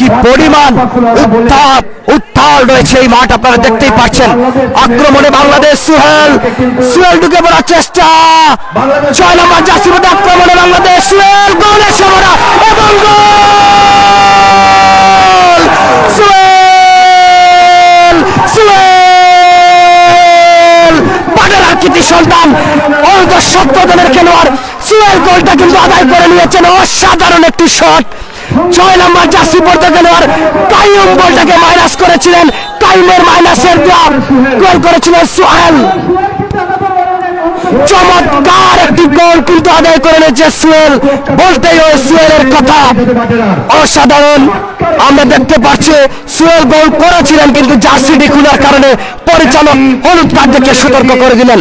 কি পরিমাণ উত্তাপ উত্তাল রয়েছে এই মাঠ আপনারা দেখতেই পাচ্ছেন। আক্রমণে বাংলাদেশ সুহেল সুহেল ঢুকে পড়ার চেষ্টা। ছয় নম্বর জাসিমতে আক্রমণে বাংলাদেশ সুহেল গোলে সমরা এবং গোল! সুহেল সুহেল! পাটের আকৃতি সন্তান অন্তর সত্তর জনের খেলোয়াড়। সুহেল গোলটা কিন্তু আদায় করে নিয়েছেন। অসাধারণ একটি শট। ছয় নম্বর জার্সি পড়তে খেলোয়াড় কাইম বলটাকে মাইনাস করেছিলেন। কাইমের মাইনাসের গোল করেছিলেন সুহেল। চমৎকার একটি গোল কিন্তু আদায় করে নিয়েছে সুয়েল বলতেই ওই সুয়েলের কথা। অসাধারণ। আমরা দেখতে পাচ্ছি সুয়েল গোল করেছিলেন কিন্তু জার্সিটি খোলার কারণে পরিচালক হলুদ কার্ডকে সতর্ক করে দিলেন।